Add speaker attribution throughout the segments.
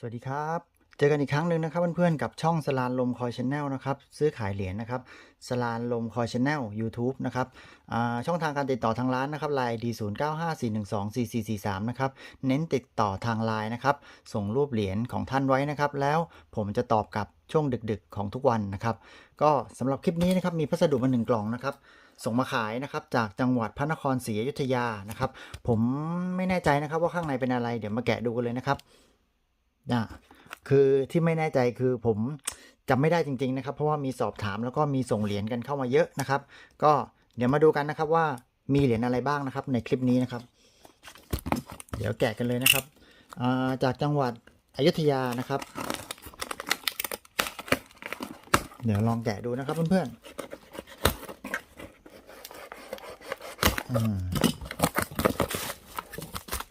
Speaker 1: สวัสดีครับ เจอกันอีกครั้งหนึ่งนะครับเพื่อนๆกับช่องสลานลมคอยชแนลนะครับซื้อขายเหรียญนะครับสลานลมคอยชแนล YouTube นะครับช่องทางการติดต่อทางร้านนะครับไลน์ดีศูนย์เก้าห้าสี่หนึ่งสองสี่สี่สี่สามนะครับเน้นติดต่อทางไลน์นะครับส่งรูปเหรียญของท่านไว้นะครับ แล้วผมจะตอบกลับช่วงดึกๆของทุกวันนะครับ ก็สำหรับคลิปนี้นะครับมีพัสดุมาหนึ่งกล่องนะครับส่งมาขายนะครับจากจังหวัดพระนครศรีอยุธยานะครับ ผมไม่แน่ใจนะครับว่าข้างในเป็นอะไรเดี๋ยวมาแกะดูกันเลยนะครับ อ่าคือที่ไม่แน่ใจคือผมจำไม่ได้จริง ๆ นะครับ เพราะว่ามีสอบถามแล้วก็มีส่งเหรียญกันเข้ามาเยอะนะครับ ก็เดี๋ยวมาดูกันนะครับว่ามีเหรียญอะไรบ้างนะครับ ในคลิปนี้นะครับ เดี๋ยวแกะกันเลยนะครับาจากจังหวัดอยุธยานะครับ เดี๋ยวลองแกะดูนะครับเพื่อนๆ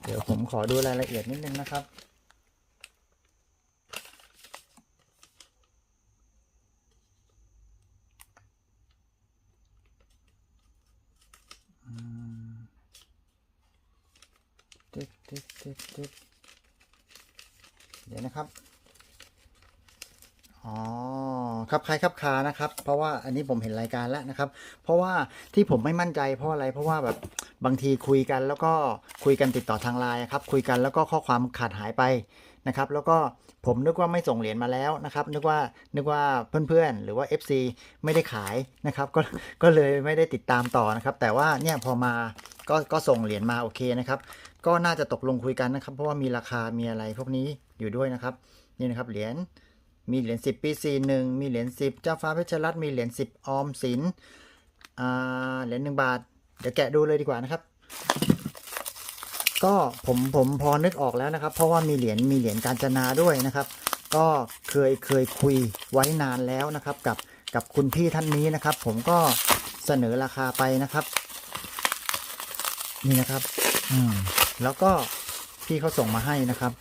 Speaker 1: เดี๋ยวผมขอดูรายละเอียดนิดนึงนะครับ เดี๋ยวนะครับ อ๋อ ครับใครครับคานะครับ เพราะว่าอันนี้ผมเห็นรายการแล้วนะครับ เพราะว่าที่ผมไม่มั่นใจเพราะอะไร เพราะว่าแบบบางทีคุยกันแล้วก็คุยกันติดต่อทางไลน์ครับ คุยกันแล้วก็ข้อความขาดหายไปนะครับ แล้วก็ผมนึกว่าไม่ส่งเหรียญมาแล้วนะครับ นึกว่า นึกว่าเพื่อนๆ หรือว่า FC ไม่ได้ขายนะครับ ก็ ก็เลยไม่ได้ติดตามต่อนะครับ แต่ว่าเนี่ยพอมา ก็ ก็ส่งเหรียญมาโอเคนะครับ ก็น่าจะตกลงคุยกันนะครับ เพราะว่ามีราคามีอะไรพวกนี้อยู่ด้วยนะครับ นี่นะครับเหรียญมีเหรียญ10 ปี41มีเหรียญ10 เจ้าฟ้าเพชรรัตน์มีเหรียญ10 ออมสินอ่าเหรียญ1บาท เดี๋ยวแกะดูเลยดีกว่านะครับ ก็ผมผมพอนึกออกแล้วนะครับ เพราะว่ามีเหรียญมีเหรียญการจนาด้วยนะครับ ก็เคยเคยคุยไว้นานแล้วนะครับ กับกับคุณพี่ท่านนี้นะครับ ผมก็เสนอราคาไปนะครับ นี่นะครับ อืมแล้วก็พี่เขาส่งมาให้นะครับ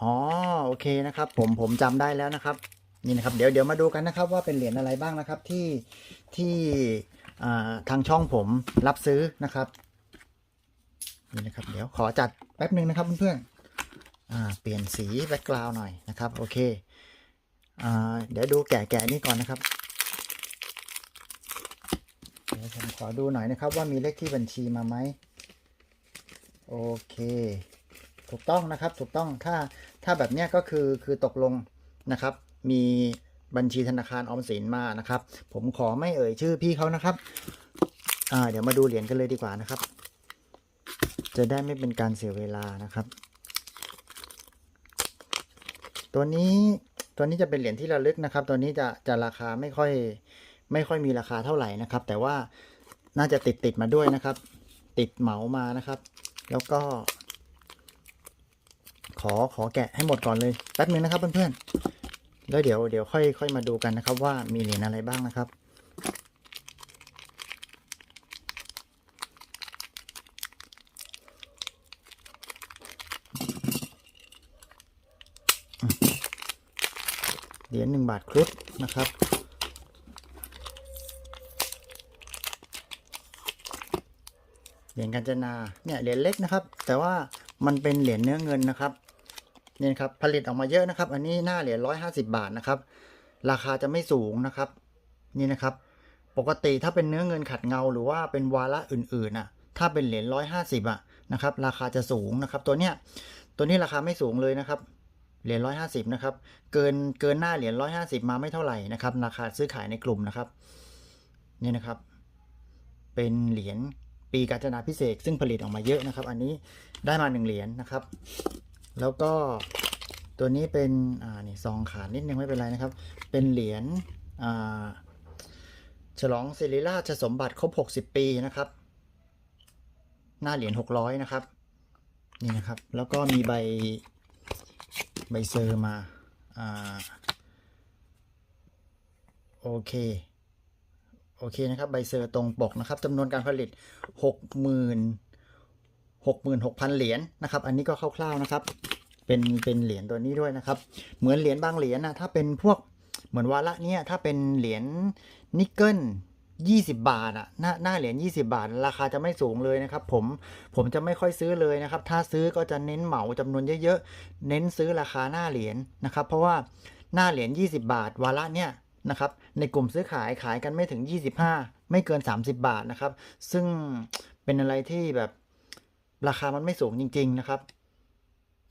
Speaker 1: อ๋อโอเคนะครับ ผมผมจำได้แล้วนะครับ นี่นะครับ เดี๋ยวเดี๋ยวมาดูกันนะครับ ว่าเป็นเหรียญอะไรบ้างนะครับที่ที่ทางช่องผมรับซื้อนะครับนี่นะครับ เดี๋ยวขอจัดแป๊บหนึ่งนะครับเพื่อนๆอ่าเปลี่ยนสีแบ็กกราวน์หน่อยนะครับ โอเค เดี๋ยวดูแกะแกะนี่ก่อนนะครับเดี๋ยวผมขอดูหน่อยนะครับว่ามีเลขที่บัญชีมาไหมโอเค ถูกต้องนะครับถูกต้องถ้าถ้าแบบเนี้ยก็คือคือตกลงนะครับ มีบัญชีธนาคารออมสินมานะครับ ผมขอไม่เอ่ยชื่อพี่เขานะครับเดี๋ยวมาดูเหรียญกันเลยดีกว่านะครับ จะได้ไม่เป็นการเสียเวลานะครับ ตัวนี้ตัวนี้จะเป็นเหรียญที่ระลึกนะครับ ตัวนี้จะจะราคาไม่ค่อยไม่ค่อยมีราคาเท่าไหร่นะครับ แต่ว่าน่าจะติดติดมาด้วยนะครับ ติดเหมามานะครับ แล้วก็ ขอขอแกะให้หมดก่อนเลยแป๊บนึงนะครับเพื่อนๆแล้วเดี๋ยวเดี๋ยวค่อยค่อยมาดูกันนะครับ ว่ามีเหรียญอะไรบ้างนะครับ เหรียญหนึ่งบาทครุฑนะครับ เหรียญกาญจนาเนี่ยเหรียญเล็กนะครับ แต่ว่ามันเป็นเหรียญเนื้อเงินนะครับเนี่ยครับผลิตออกมาเยอะนะครับ อันนี้หน้าเหรียญร้อยห้าสิบาทนะครับ ราคาจะไม่สูงนะครับ นี่นะครับ ปกติถ้าเป็นเนื้อเงินขัดเงาหรือว่าเป็นวาระอื่นๆน่ะ ถ้าเป็นเหรียญร้อยห้าสิบอะนะครับ ราคาจะสูงนะครับ ตัวเนี้ยตัวนี้ราคาไม่สูงเลยนะครับ เหรียญร้อยห้าสิบนะครับ เกินเกินหน้าเหรียญร้อยห้าสิบมาไม่เท่าไหร่นะครับ ราคาซื้อขายในกลุ่มนะครับ นี่นะครับ เป็นเหรียญปีกาญจนาพิเศษ ซึ่งผลิตออกมาเยอะนะครับ อันนี้ได้มาหนึ่งเหรียญนะครับ แล้วก็ตัวนี้เป็นอ่านี่ซองขาดนิดนึงไม่เป็นไรนะครับ เป็นเหรียญอ่าฉลองศิริราชสมบัติครบ 60 ปีนะครับ หน้าเหรียญ600 นะครับ นี่นะครับ แล้วก็มีใบ บเซอร์มาอ่าโอเคโอเคนะครับใบเซอร์ตรงปกนะครับจำนวนการผลิต 60,000 66,000 เหรียญนะครับ อันนี้ก็คร่าวๆนะครับ เป็นเป็นเหรียญตัวนี้ด้วยนะครับ เหมือนเหรียญบางเหรียญนะถ้าเป็นพวกเหมือนวาระเนี้ยถ้าเป็นเหรียญนิกเกิล 20 บาทอะหน้าหน้าเหรียญ20 บาท ราคาจะไม่สูงเลยนะครับ ผมผมจะไม่ค่อยซื้อเลยนะครับ ถ้าซื้อก็จะเน้นเหมาจำนวนเยอะๆ เน้นซื้อราคาหน้าเหรียญนะครับ เพราะว่าหน้าเหรียญ20 บาท วาระเนี่ยนะครับ ในกลุ่มซื้อขายขายกันไม่ถึง 25 ไม่เกิน 30 บาทนะครับ ซึ่งเป็นอะไรที่แบบราคามันไม่สูงจริง ๆ นะครับ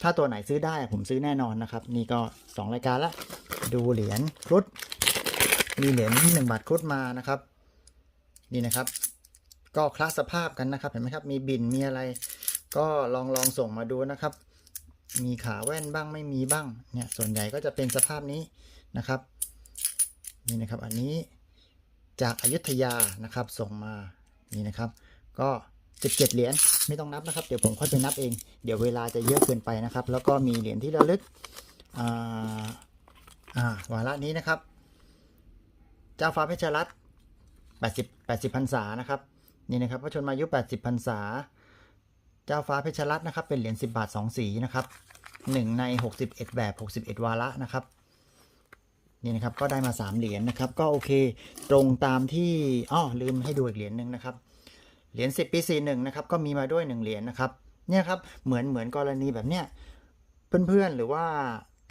Speaker 1: ถ้าตัวไหนซื้อได้ผมซื้อแน่นอนนะครับ นี่ก็ 2 รายการละ ดูเหรียญครุฑมีเหรียญ1บาทครุฑมานะครับ นี่นะครับ ก็คลาสสภาพกันนะครับ เห็นไหมครับ มีบินมีอะไร ก็ลองลองส่งมาดูนะครับ มีขาแว่นบ้างไม่มีบ้าง เนี่ย ส่วนใหญ่ก็จะเป็นสภาพนี้นะครับ นี่นะครับ อันนี้จากอายุทยานะครับ ส่งมา นี่นะครับ ก็17เหรียญไม่ต้องนับนะครับ เดี๋ยวผมค่อยไปนับเอง เดี๋ยวเวลาจะเยอะเกินไปนะครับ แล้วก็มีเหรียญที่ระลึกอ่าอ่าวาระนี้นะครับ เจ้าฟ้าเพชรรัตน์ 80 80พรรษานะครับนี่นะครับพระชนมายุ 80พรรษา เจ้าฟ้าเพชรรัตน์นะครับ เป็นเหรียญ10 บาท 2 สีนะครับหนึ่งใน 61 แบบ 61 วาระนะครับนี่นะครับก็ได้มา 3 เหรียญนะครับ ก็โอเคตรงตามที่อ้อลืมให้ดูอีกเหรียญหนึ่งนะครับเหรียญ10ปี41นะครับก็มีมาด้วย 1 เหรียญนะครับเนี่ยครับเหมือนเหมือนกรณีแบบเนี้ยเพื่อนๆหรือว่า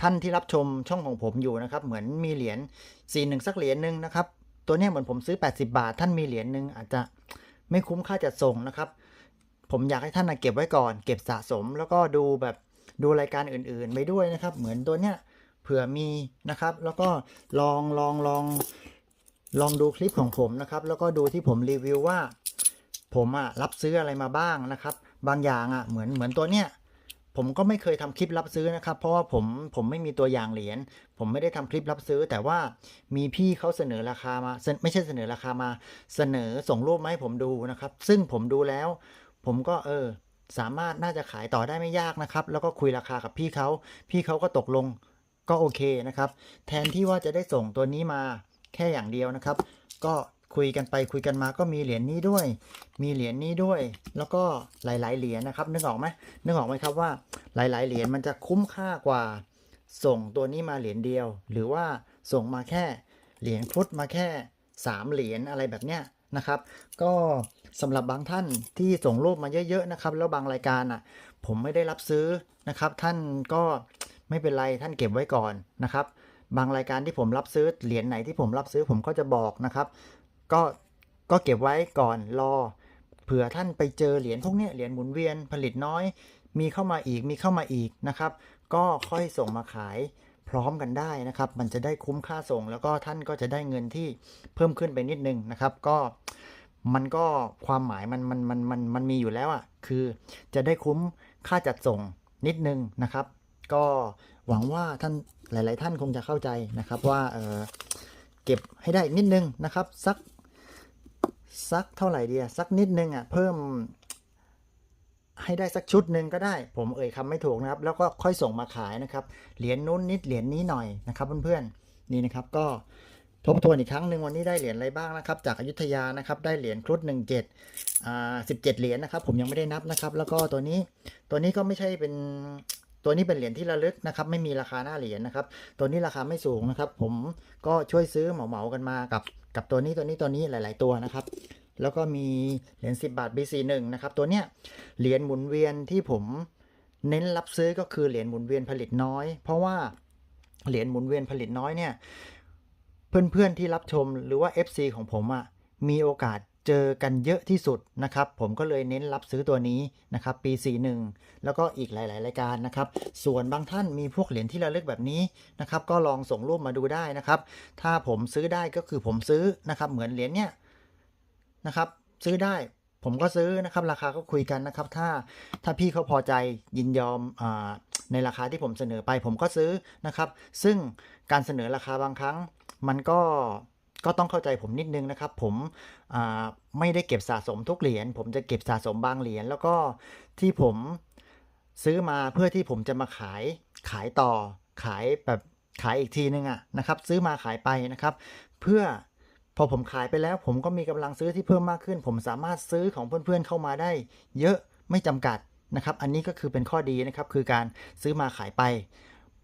Speaker 1: ท่านที่รับชมช่องของผมอยู่นะครับ เหมือนมีเหรียญ41สักเหรียญหนึ่งนะครับ ตัวนี้เหมือนผมซื้อ 80 บาท ท่านมีเหรียญหนึ่งอาจจะไม่คุ้มค่าจัดส่งนะครับ ผมอยากให้ท่านเก็บไว้ก่อน เก็บสะสม แล้วก็ดูแบบดูรายการอื่นๆไปด้วยนะครับ เหมือนตัวเนี้ยเผื่อมีนะครับ แล้วก็ลองลองลองลองดูคลิปของผมนะครับ แล้วก็ดูที่ผมรีวิวว่า ผมอะรับซื้ออะไรมาบ้างนะครับ บางอย่างอะเหมือนเหมือนตัวเนี้ย ผมก็ไม่เคยทำคลิปรับซื้อนะครับ เพราะว่าผมผมไม่มีตัวอย่างเหรียญผมไม่ได้ทำคลิปรับซื้อ แต่ว่ามีพี่เขาเสนอราคามาไม่ใช่เสนอราคามา เสนอส่งรูปมาให้ผมดูนะครับ ซึ่งผมดูแล้ว ผมก็เออ สามารถน่าจะขายต่อได้ไม่ยากนะครับ แล้วก็คุยราคากับพี่เขาพี่เขาก็ตกลงก็โอเคนะครับ แทนที่ว่าจะได้ส่งตัวนี้มาแค่อย่างเดียวนะครับ ก็ คุยกันไปคุยกันมาก็มีเหรียญนี้ด้วย มีเหรียญนี้ด้วย แล้วก็หลายๆเหรียญนะครับ นึกออกไหมนึกออกไหมครับว่าหลายๆเหรียญมันจะคุ้มค่ากว่า ส่งตัวนี้มาเหรียญเดียว หรือว่าส่งมาแค่เหรียญครุฑมาแค่ 3 เหรียญอะไรแบบเนี้ยนะครับ ก็สำหรับบางท่านที่ส่งรูปมาเยอะๆนะครับ แล้วบางรายการอะ ผมไม่ได้รับซื้อนะครับ ท่านก็ไม่เป็นไรท่านเก็บไว้ก่อนนะครับบางรายการที่ผมรับซื้อเหรียญไหนที่ผมรับซื้อผมก็จะบอกนะครับ ก็ก็เก็บไว้ก่อนรอ เผื่อท่านไปเจอเหรียญพวกนี้เหรียญหมุนเวียนผลิตน้อย มีเข้ามาอีกมีเข้ามาอีกนะครับ ก็ค่อยส่งมาขายพร้อมกันได้นะครับ มันจะได้คุ้มค่าส่ง แล้วก็ท่านก็จะได้เงินที่เพิ่มขึ้นไปนิดนึงนะครับ ก็มันก็ความหมายมันมันมันมันมันมีอยู่แล้วอะคือจะได้คุ้มค่าจัดส่งนิดนึงนะครับ ก็หวังว่าท่านหลาย ๆ ท่านคงจะเข้าใจนะครับว่าเออเก็บให้ได้นิดนึงนะครับ สัก สักเท่าไหร่ดีอะสักนิดนึงอะเพิ่ม ให้ได้สักชุดหนึ่งก็ได้ ผมเอ่ยคำไม่ถูกนะครับ แล้วก็ค่อยส่งมาขายนะครับ เหรียญนู้นนิดเหรียญนี้หน่อยนะครับเพื่อนๆนี่นะครับก็ทบทวนอีกครั้งหนึ่งวันนี้ได้เหรียญอะไรบ้างนะครับ จากอยุทยานะครับ ได้เหรียญครุฑหนึ่งเจ็ดอ่าสิบเจ็ดเหรียญนะครับ ผมยังไม่ได้นับนะครับ แล้วก็ตัวนี้ตัวนี้ก็ไม่ใช่เป็นตัวนี้เป็นเหรียญที่ระลึกนะครับ ไม่มีราคาหน้าเหรียญนะครับ ตัวนี้ราคาไม่สูงนะครับ ผมก็ช่วยซื้อเหมาๆกันมากับ กับตัวนี้ตัวนี้ตัวนี้หลาย ๆ ตัวนะครับ แล้วก็มีเหรียญ10 บาท BC1 นะครับตัวเนี้ยเหรียญหมุนเวียนที่ผมเน้นรับซื้อก็คือเหรียญหมุนเวียนผลิตน้อย เพราะว่าเหรียญหมุนเวียนผลิตน้อยเนี่ยเพื่อนๆที่รับชมหรือว่า FC ของผมอะ่ะมีโอกาส เจอกันเยอะที่สุดนะครับ ผมก็เลยเน้นรับซื้อตัวนี้นะครับ ปี 41 แล้วก็อีกหลาย ๆ รายการนะครับ ส่วนบางท่านมีพวกเหรียญที่ระลึกแบบนี้นะครับ ก็ลองส่งรูปมาดูได้นะครับ ถ้าผมซื้อได้ก็คือผมซื้อนะครับ เหมือนเหรียญเนี้ยนะครับ ซื้อได้ผมก็ซื้อนะครับราคาก็คุยกันนะครับ ถ้าถ้าพี่เขาพอใจยินยอมอในราคาที่ผมเสนอไป ผมก็ซื้อนะครับ ซึ่งการเสนอราคาบางครั้ง มันก็ ก็ต้องเข้าใจผมนิดนึงนะครับ ผมไม่ได้เก็บสะสมทุกเหรียญผมจะเก็บสะสมบางเหรียญแล้วก็ที่ผมซื้อมาเพื่อที่ผมจะมาขายขายต่อขายแบบขายอีกทีนึงอะนะครับ ซื้อมาขายไปนะครับ เพื่อพอผมขายไปแล้ว ผมก็มีกำลังซื้อที่เพิ่มมากขึ้น ผมสามารถซื้อของเพื่อนๆเข้ามาได้ เยอะไม่จำกัดนะครับ อันนี้ก็คือเป็นข้อดีนะครับ คือการซื้อมาขายไป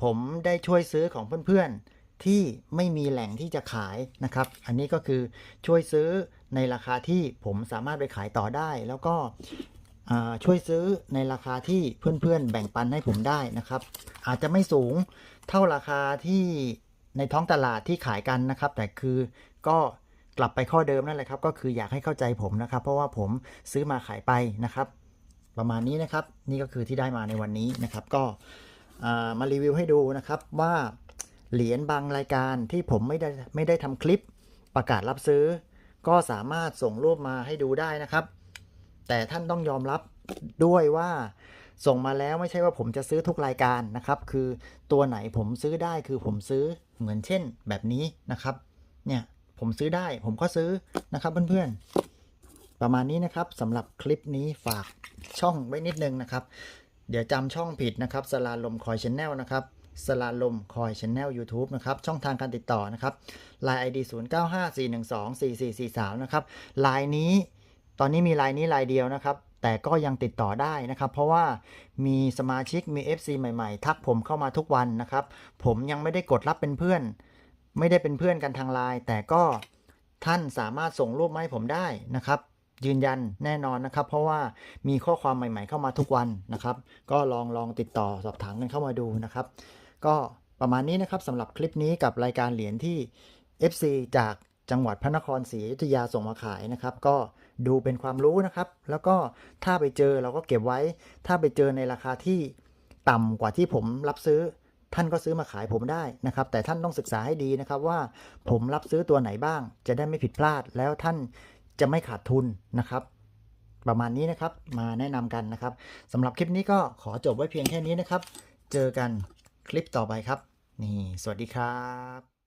Speaker 1: ผมได้ช่วยซื้อของเพื่อนๆ ที่ไม่มีแหล่งที่จะขายนะครับ อันนี้ก็คือช่วยซื้อในราคาที่ผมสามารถไปขายต่อได้ แล้วก็ช่วยซื้อในราคาที่เพื่อนๆ แบ่งปันให้ผมได้นะครับ อาจจะไม่สูงเท่าราคาที่ในท้องตลาดที่ขายกันนะครับ แต่คือก็กลับไปข้อเดิมนั่นแหละครับ ก็คืออยากให้เข้าใจผมนะครับ เพราะว่าผมซื้อมาขายไปนะครับ ประมาณนี้นะครับ นี่ก็คือที่ได้มาในวันนี้นะครับ ก็มารีวิวให้ดูนะครับว่า เหรียญบางรายการที่ผมไม่ได้ไม่ได้ทำคลิปประกาศรับซื้อ ก็สามารถส่งรูปมาให้ดูได้นะครับ แต่ท่านต้องยอมรับด้วยว่าส่งมาแล้วไม่ใช่ว่าผมจะซื้อทุกรายการนะครับ คือตัวไหนผมซื้อได้คือผมซื้อเหมือนเช่นแบบนี้นะครับ เนี่ยผมซื้อได้ผมก็ซื้อนะครับเพื่อนๆ ประมาณนี้นะครับสำหรับคลิปนี้ฝากช่องไว้นิดนึงนะครับ เดี๋ยวจำช่องผิดนะครับสลาลมคอยชแนลนะครับ สลาลมคอยชแนล YouTube นะครับ ช่องทางการติดต่อนะครับ Line ID 0954124443 นะครับ Line นี้ตอนนี้มี Line นี้ Line เดียวนะครับ แต่ก็ยังติดต่อได้นะครับ เพราะว่ามีสมาชิกมี FC ใหม่ๆ ทักผมเข้ามาทุกวันนะครับ ผมยังไม่ได้กดรับเป็นเพื่อน ไม่ได้เป็นเพื่อนกันทางไลน์แต่ก็ท่านสามารถส่งรูปมาให้ผมได้นะครับยืนยันแน่นอนนะครับ เพราะว่ามีข้อความใหม่ๆเข้ามาทุกวันนะครับ ก็ลองลองติดต่อสอบถามกันเข้ามาดูนะครับ ก็ประมาณนี้นะครับสำหรับคลิปนี้กับรายการเหรียญที่ FC จากจังหวัดพระนครศรีอยุธยาส่งมาขายนะครับ ก็ดูเป็นความรู้นะครับ แล้วก็ถ้าไปเจอเราก็เก็บไว้ ถ้าไปเจอในราคาที่ต่ำกว่าที่ผมรับซื้อ ท่านก็ซื้อมาขายผมได้นะครับ แต่ท่านต้องศึกษาให้ดีนะครับว่าผมรับซื้อตัวไหนบ้าง จะได้ไม่ผิดพลาดแล้วท่านจะไม่ขาดทุนนะครับ ประมาณนี้นะครับมาแนะนำกันนะครับสำหรับคลิปนี้ก็ขอจบไว้เพียงแค่นี้นะครับ เจอกัน คลิปต่อไปครับ นี่ สวัสดีครับ